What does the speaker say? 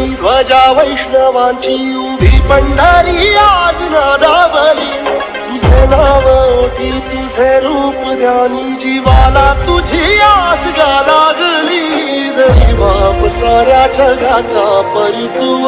वैष्णवांची उभी पंढरी आज नादावली. तुझे नाव ओटी तुझे रूप ध्यानी जीवाला तुझी आस गा लागली. जरी बाप साऱ्या जगाचा परी तू